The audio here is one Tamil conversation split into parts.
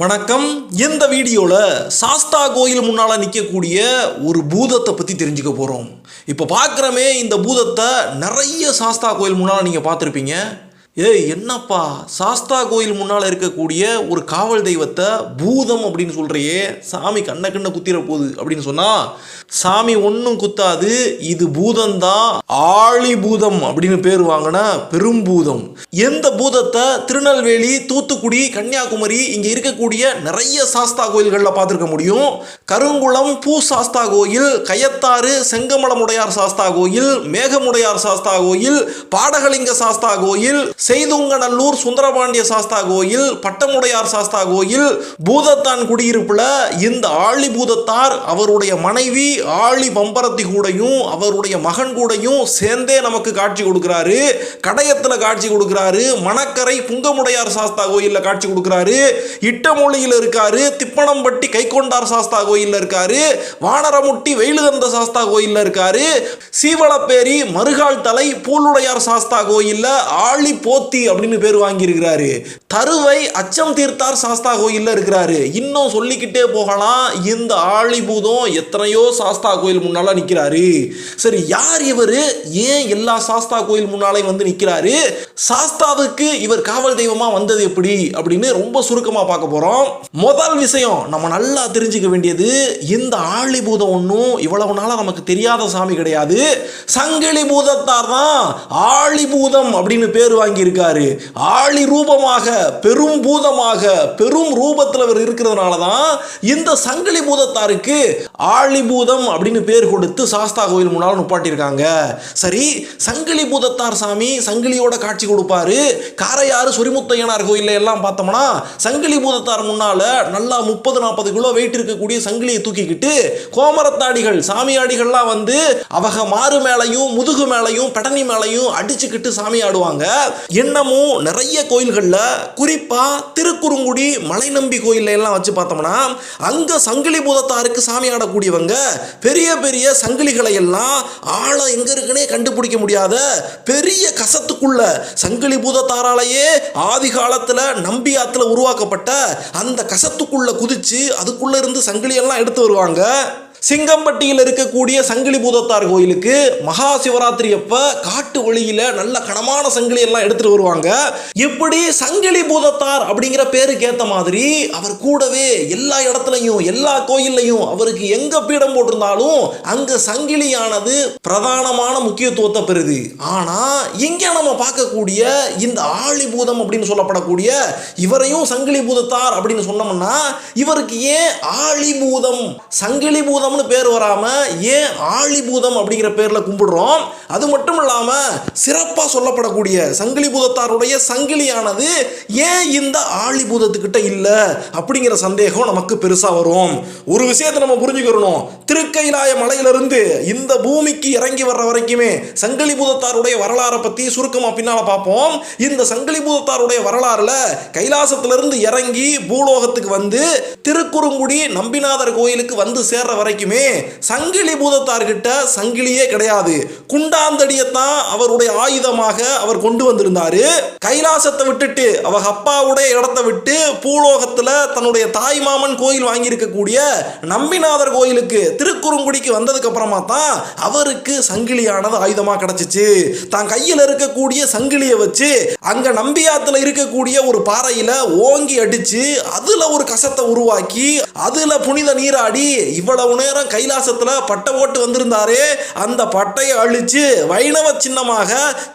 வணக்கம். இந்த வீடியோவில் சாஸ்தா கோயில் முன்னால் நிற்கக்கூடிய ஒரு பூதத்தை பற்றி தெரிஞ்சுக்க போகிறோம் இப்போ பார்க்குறமே இந்த பூதத்தை நிறைய சாஸ்தா கோயில் முன்னால் நீங்கள் பார்த்துருப்பீங்க ஏய் என்னப்பா? சாஸ்தா கோயில் முன்னால் இருக்கக்கூடிய ஒரு காவல் தெய்வத்தை பூதம் அப்படின்னு சொல்கிறையே சாமி கண்ண கண்ண குத்திர போகுது அப்படின்னு சொன்னால் சாமி ஒன்றும் குத்தாது இது பூதம்தான் ஆழி பூதம் அப்படின்னு பேர் வாங்கின பெரும்பூதம் எந்த பூதத்தை? திருநெல்வேலி தூத்துக்குடி கன்னியாகுமரி இங்கே இருக்கக்கூடிய நிறைய சாஸ்தா கோயில்களில் பார்த்துருக்க முடியும். கருங்குளம் பூ சாஸ்தா கோயில் கயத்தாறு செங்கமலமுடையார் சாஸ்தா கோயில் மேகமுடையார் சாஸ்தா கோயில் பாடகலிங்க சாஸ்தா கோயில் செய்துங்க நல்லூர் சுந்தரபாண்டிய சாஸ்தா கோயில் பட்டமுடையார் சாஸ்தா கோயில் பூதத்தான் குடியிருப்பில் இந்த ஆழி பூதத்தார் அவருடைய மனைவி ஆழி பம்பரத்தி கூடையும் அவருடைய மகன் கூடையும் சேர்ந்தே நமக்கு காட்சி கொடுக்குறாரு. கடையத்தில் காட்சி கொடுக்குறாரு. மணக்கரை புங்கமுடையார் சாஸ்தா கோயிலில் காட்சி கொடுக்குறாரு. இட்டமொழியில் இருக்காரு. திப்பனம்பட்டி கைக்கொண்டார் சாஸ்தா கோயிலில் இருக்காரு. வானரமுட்டி வெயிலுகந்த சாஸ்தா கோயிலில் இருக்காரு. சீவளப்பேரி மறுகால் தலை பூலுடையார் சாஸ்தா கோயிலில் ஆழி போத்தி அப்படின்னு பேர் வாங்கியிருக்கிறாரு. தருவை அச்சம் தீர்த்தார் சாஸ்தா கோயிலில் இருக்கிறாரு. இன்னும் சொல்லிக்கிட்டே போகலாம். இந்த ஆழிபூதம் எத்தனையோ சாஸ்தா கோயில் முன்னால நிற்கிறாரு சரி யார் இவர்? ஏன் எல்லா சாஸ்தா கோயில் முன்னாலே வந்து நிற்கிறாரு சாஸ்தாவுக்கு இவர் காவல் தெய்வமாக வந்தது எப்படி? அப்படின்னு ரொம்ப சுருக்கமாக பார்க்க போகிறோம் முதல் விஷயம் நம்ம நல்லா தெரிஞ்சுக்க வேண்டியது இந்த ஆழிபூதம் ஒன்றும் இவ்வளவு நாளாக நமக்கு தெரியாத சாமி கிடையாது. சங்கிலி பூதத்தார் தான் ஆழிபூதம் அப்படின்னு பேர் வாங்கி வாங்கியிருக்காரு ஆழி ரூபமாக பெரும் பூதமாக பெரும் ரூபத்தில் அவர் இருக்கிறதுனால தான் இந்த சங்கிலி பூதத்தாருக்கு ஆழி பூதம் அப்படின்னு பேர் கொடுத்து சாஸ்தா கோயில் முன்னால் நுப்பாட்டியிருக்காங்க. சரி சங்கிலி பூதத்தார் சாமி சங்கிலியோட காட்சி கொடுப்பாரு. காரையாறு சொரிமுத்தையனார் கோயில்ல எல்லாம் பார்த்தோம்னா சங்கிலி பூதத்தார் முன்னால் நல்லா முப்பது நாற்பது கிலோ வெயிட் இருக்கக்கூடிய சங்கிலியை தூக்கிக்கிட்டு கோமரத்தாடிகள் சாமியாடிகள்லாம் வந்து அவங்க மாறு மேலையும் முதுகு மேலையும் பெடனி மேலையும் அடிச்சுக்கிட்டு சாமி ஆடுவாங்க. இன்னமும் நிறைய கோயில்களில் குறிப்பாக திருக்குறுங்குடி மலைநம்பி கோயில்ல எல்லாம் வச்சு பார்த்தோம்னா அங்கே சங்கிலி பூதத்தாருக்கு சாமி ஆடக்கூடியவங்க பெரிய பெரிய சங்கிலிகளை எல்லாம் ஆழம் எங்கே இருக்குன்னே கண்டுபிடிக்க முடியாத பெரிய கசத்துக்குள்ள சங்கிலி பூதத்தாராலேயே ஆதி காலத்தில் நம்பி உருவாக்கப்பட்ட அந்த கசத்துக்குள்ளே குதித்து அதுக்குள்ளே இருந்து சங்கிலி எல்லாம் எடுத்து வருவாங்க. சிங்கம்பட்டியில் இருக்கக்கூடிய சங்கிலி பூதத்தார் கோயிலுக்கு மகா சிவராத்திரி அப்ப காட்டு வழியில நல்ல கனமான சங்கிலி எல்லாம் எடுத்துட்டு வருவாங்க. இப்படி சங்கிலி பூதத்தார் அப்படிங்கிற பேருக்கு ஏத்த மாதிரி அவர் கூடவே எல்லா இடத்துலையும் எல்லா கோயில்லையும் அவருக்கு எங்க பீடம் போட்டிருந்தாலும் அங்க சங்கிலியானது பிரதானமான முக்கியத்துவத்தை பெறுது. ஆனா இங்க நம்ம பார்க்கக்கூடிய இந்த ஆழி பூதம் அப்படின்னு சொல்லப்படக்கூடிய இவரையும் சங்கிலி பூதத்தார் அப்படின்னு சொன்னோம்னா இவருக்கு ஏன் ஆழி பூதம் பூதம்னு பேர் வராம ஏன் ஆழி பூதம் அப்படிங்கிற பேர்ல கும்பிடுறோம்? அது மட்டும் இல்லாம சிறப்பா சொல்லப்படக்கூடிய சங்கிலி பூதத்தாருடைய சங்கிலியானது ஏன் இந்த ஆழி பூதத்துக்கிட்ட இல்ல அப்படிங்கிற சந்தேகம் நமக்கு பெருசா வரும். ஒரு விஷயத்தை நம்ம புரிஞ்சுக்கிறணும். திருக்கைலாய மலையிலிருந்து இந்த பூமிக்கு இறங்கி வர்ற வரைக்குமே சங்கிலி பூதத்தாருடைய வரலாறை பத்தி சுருக்கமா பின்னால பார்ப்போம். இந்த சங்கிலி பூதத்தாருடைய வரலாறுல கைலாசத்திலிருந்து இறங்கி பூலோகத்துக்கு வந்து திருக்குறுங்குடி நம்பிநாதர் கோயிலுக்கு வந்து சேர்ற வரைக்கும் சங்கிலி பூதத்தார்கிட்ட சங்கிலியே கிடையாது. குண்டாந்தடியத்தான் அவருடைய ஆயுதமாக அவர் கொண்டு வந்திருந்தாரு. கைலாசத்தை விட்டுட்டு அவர் அப்பாவுடைய இடத்தை விட்டு பூலோகத்துல தன்னுடைய தாய் மாமன் கோயில் வாங்கியிருக்கக்கூடிய நம்பிநாதர் கோயிலுக்கு திருக்குறுங்குடிக்கு வந்ததுக்கு அப்புறமா தான் அவருக்கு சங்கிலியானது ஆயுதமா கிடைச்சிச்சு. தான் கையில் இருக்கக்கூடிய சங்கிலியை வச்சு அங்க நம்பியாத்துல இருக்கக்கூடிய ஒரு பாறையில ஓங்கி அடிச்சு அதுல ஒரு கசத்தை உருவாக்கி அதுல புனித நீராடி இவ்வளவுன்னு நேரம் கைலாசத்தில் பட்டை ஓட்டு வந்திருந்தாரே அந்த பட்டையை அழித்து வைணவ சின்னமாக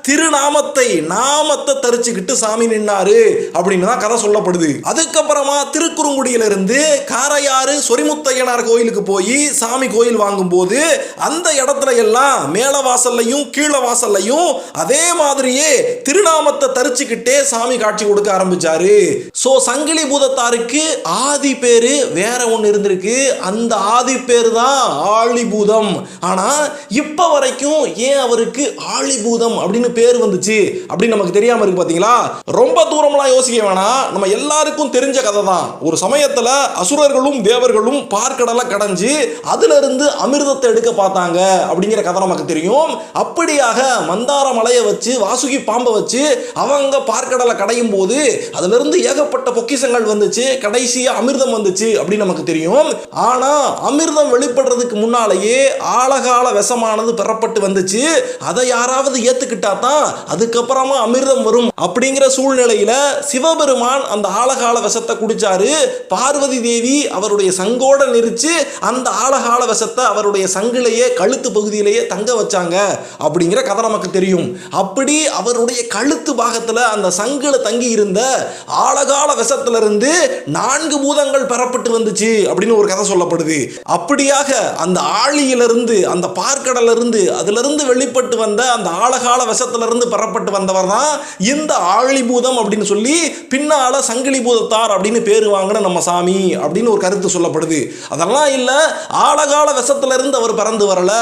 திருநாமத்தை நாமத்தை தரிச்சுக்கிட்டு சாமி நின்னாரு அப்படின்னு தான் கதை சொல்லப்படுது. அதுக்கப்புறமா திருக்குறுங்குடியிலிருந்து காரையாறு சொரிமுத்தையனார் கோயிலுக்கு போய் சாமி கோயில் வாங்கும்போது அந்த இடத்துல எல்லாம் மேல வாசல்லையும் கீழே வாசல்லையும் அதே மாதிரியே திருநாமத்தை தரிச்சுக்கிட்டே சாமி காட்சி கொடுக்க ஆரம்பிச்சாரு. சோ சங்கிலி பூதத்தாருக்கு ஆதி பேரு வேற ஒன்று இருந்திருக்கு. அந்த ஆதி பேர் பேர் தான் ஆழிபூதம். ஆனால் இப்போ வரைக்கும் ஏன் அவருக்கு ஆழிபூதம் அப்படின்னு பேர் வந்துச்சு? அப்படின்னு நமக்கு தெரியாம இருக்கு பார்த்தீங்களா ரொம்ப தூரம்லாம் யோசிக்க வேணாம். நம்ம எல்லாருக்கும் தெரிஞ்ச கதை தான் ஒரு சமயத்தில் அசுரர்களும் தேவர்களும் பார்க்கடலை கடைஞ்சு அதுல இருந்து அமிர்தத்தை எடுக்க பார்த்தாங்க அப்படிங்கிற கதை நமக்கு தெரியும். அப்படியாக மந்தார மலையை வச்சு வாசுகி பாம்பை வச்சு அவங்க பார்க்கடலை கடையும் போது அதுல இருந்து ஏகப்பட்ட பொக்கிஷங்கள் வந்துச்சு. கடைசியா அமிர்தம் வந்துச்சு அப்படின்னு நமக்கு தெரியும். ஆனா அமிர்தம் வெளிப்படுறதுக்கு முன்னாலேயே ஆழகால விஷமானது பெறப்பட்டு வந்துச்சு. அதை யாராவது ஏற்றுக்கிட்டா தான் அதுக்கப்புறமா அமிர்தம் வரும். அப்படிங்கிற சூழ்நிலையில சிவபெருமான் அந்த ஆழகால விஷத்தை குடிச்சாரு. பார்வதி தேவி அவருடைய சங்கோட நெரிச்சு அந்த ஆழகால விஷத்தை அவருடைய சங்கிலேயே கழுத்து பகுதியிலேயே தங்க வச்சாங்க. அப்படிங்கிற கதை நமக்கு தெரியும். அப்படி அவருடைய கழுத்து பாகத்துல அந்த சங்குல தங்கி இருந்த ஆழகால விஷத்திலிருந்து நான்கு பூதங்கள் பெறப்பட்டு வந்துச்சு அப்படின்னு ஒரு கதை சொல்லப்படுது. அப்படி படிப்படியாக அந்த ஆழியிலிருந்து அந்த பார்க்கடலிருந்து அதிலிருந்து வெளிப்பட்டு வந்த அந்த ஆழகால விஷத்துல பெறப்பட்டு வந்தவர் தான் இந்த ஆழிபூதம் அப்படின்னு சொல்லி பின்னால சங்கிலி பூதத்தார் அப்படின்னு பேர் வாங்கின நம்ம சாமி அப்படின்னு ஒரு கருத்து சொல்லப்படுது. அதெல்லாம் இல்லை ஆழகால விஷத்துல அவர் பிறந்து வரல.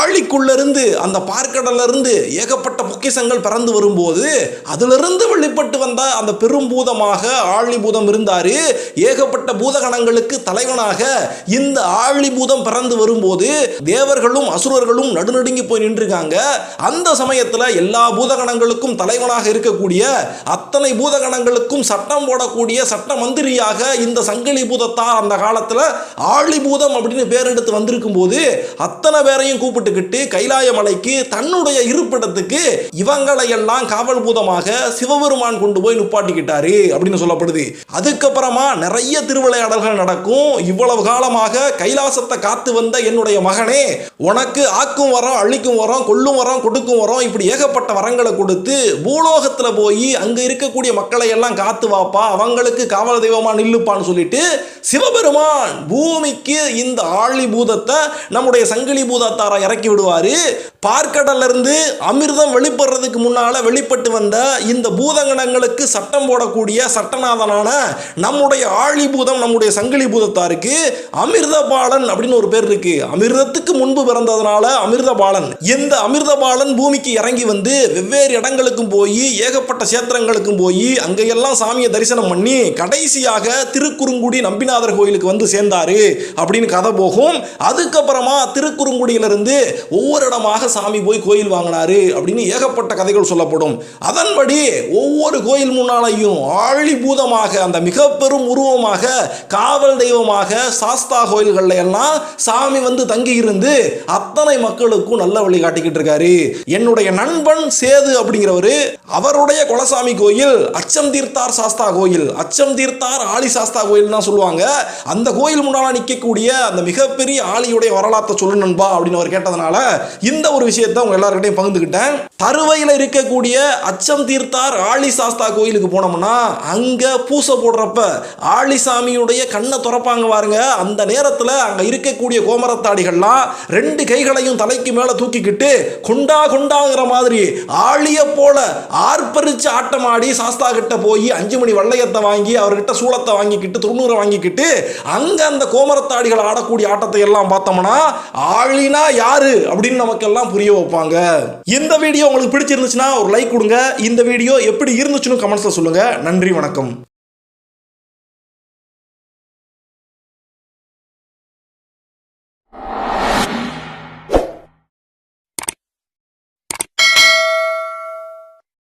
ஆழிக்குள்ளிருந்து அந்த பார்க்கடலிருந்து ஏகப்பட்ட பொக்கிசங்கள் பிறந்து வரும்போது அதிலிருந்து வெளிப்பட்டு வந்த அந்த பெரும்பூதமாக ஆழிபூதம் இருந்தார். ஏகப்பட்ட பூதகணங்களுக்கு தலைவனாக இந்த ஆழி பூதம் பறந்து வரும்போது தேவர்களும் அசுரர்களும் நடுநடுங்கி போய் நின்றுருக்காங்க. அந்த சமயத்தில் எல்லா பூதகணங்களுக்கும் தலைவனாக இருக்கக்கூடிய அத்தனை பூதகணங்களுக்கும் சட்டம் போடக்கூடிய சட்ட மந்திரியாக இந்த சங்கிலி பூதத்தார் அந்த காலத்தில் ஆழி பூதம் அப்படின்னு பேர் எடுத்து வந்திருக்கும் போது அத்தனை பேரையும் கூப்பிட்டுக்கிட்டு கைலாய மலைக்கு தன்னுடைய இருப்பிடத்துக்கு இவங்களை எல்லாம் காவல் பூதமாக சிவபெருமான் கொண்டு போய் நுப்பாட்டிக்கிட்டாரு அப்படின்னு சொல்லப்படுது. அதுக்கப்புறமா நிறைய திருவிளையாடல்கள் நடக்கும். இவ்வளவு காலமாக கைலாச கைலாசத்தை காத்து வந்த என்னுடைய மகனே உனக்கு ஆக்கும் வரம் அழிக்கும் வரம் கொல்லும் வரம் கொடுக்கும் வரம் இப்படி ஏகப்பட்ட வரங்களை கொடுத்து பூலோகத்துல போய் அங்க இருக்கக்கூடிய மக்களை எல்லாம் காத்து வாப்பா அவங்களுக்கு காவல் தெய்வமா நில்லுப்பான்னு சொல்லிட்டு சிவபெருமான் பூமிக்கு இந்த ஆழி பூதத்தை நம்முடைய சங்கிலி பூதத்தாரை இறக்கி விடுவாரு. பார்க்கடல்ல இருந்து அமிர்தம் வெளிப்படுறதுக்கு முன்னால வெளிப்பட்டு வந்த இந்த பூதங்கணங்களுக்கு சட்டம் போடக்கூடிய சட்டநாதனான நம்முடைய ஆழி பூதம் நம்முடைய சங்கிலி பூதத்தாருக்கு பாலன் அப்படின்னு ஒரு பேர் இருக்கு. அமிர்தத்துக்கு முன்பு பிறந்ததுனால அமிர்தபாலன். இந்த அமிர்தபாலன் பூமிக்கு இறங்கி வந்து வெவ்வேறு இடங்களுக்கும் போய் ஏகப்பட்ட சேத்திரங்களுக்கும் போய் அங்கெல்லாம் சாமியை தரிசனம் பண்ணி கடைசியாக திருக்குறுங்குடி நம்பிநாதர் கோயிலுக்கு வந்து சேர்ந்தாரு அப்படின்னு கதை போகும். அதுக்கப்புறமா திருக்குறுங்குடியிலிருந்து ஒவ்வொரு இடமாக சாமி போய் கோயில் வாங்கினாரு அப்படின்னு ஏகப்பட்ட கதைகள் சொல்லப்படும். அதன்படி ஒவ்வொரு கோயில் முன்னாலையும் ஆழி பூதமாக அந்த மிக பெரும் உருவமாக காவல் தெய்வமாக சாஸ்தா கோயில்களில் எல்லாம் சாமி வந்து தங்கி இருந்து அத்தனை மக்களுக்கும் நல்ல வழி காட்டிக்கிட்டு இருக்காரு. என்னுடைய நண்பன் சேது அப்படிங்கிறவரு அவருடைய குலசாமி கோயில் அச்சம் தீர்த்தார் சாஸ்தா கோயில் அச்சம் தீர்த்தார் ஆளி சாஸ்தா கோயில் தான் சொல்லுவாங்க. அந்த கோயில் முன்னால நிற்கக்கூடிய அந்த மிகப்பெரிய ஆளியுடைய வரலாற்றை சொல்லு நண்பா அப்படின்னு அவர் கேட்டதுனால இந்த ஒரு விஷயத்தை உங்க எல்லாருக்கிட்டையும் பகிர்ந்துக்கிட்டேன். தருவையில் இருக்கக்கூடிய அச்சம் தீர்த்தார் ஆளி சாஸ்தா கோயிலுக்கு போனோம்னா அங்க பூசை போடுறப்ப ஆளிசாமியுடைய கண்ணை துறப்பாங்க பாருங்க. அந்த நேரத்தில் அங்க இருக்கக்கூடிய கோமரத்தாடிகள்லாம் ரெண்டு கைகளையும் தலைக்கு மேலே தூக்கிக்கிட்டு குண்டா குண்டாங்கிற மாதிரி ஆளிய போல ஆர்ப்பரிச்சு ஆட்டமாடி சாஸ்தா கிட்ட போய் அஞ்சு மணி வள்ளையத்தை வாங்கி அவர்கிட்ட சூளத்தை வாங்கிக்கிட்டு தொண்ணூறை வாங்கிக்கிட்டு அங்கே அந்த கோமரத்தாடிகள் ஆடக்கூடிய ஆட்டத்தை எல்லாம் பார்த்தோம்னா ஆளினா யாரு அப்படின்னு நமக்கெல்லாம் புரிய வைப்பாங்க. இந்த வீடியோ உங்களுக்கு பிடிச்சிருந்துச்சுன்னா ஒரு லைக் கொடுங்க. இந்த வீடியோ எப்படி இருந்துச்சுன்னு கமெண்ட்ஸில் சொல்லுங்கள் நன்றி வணக்கம்.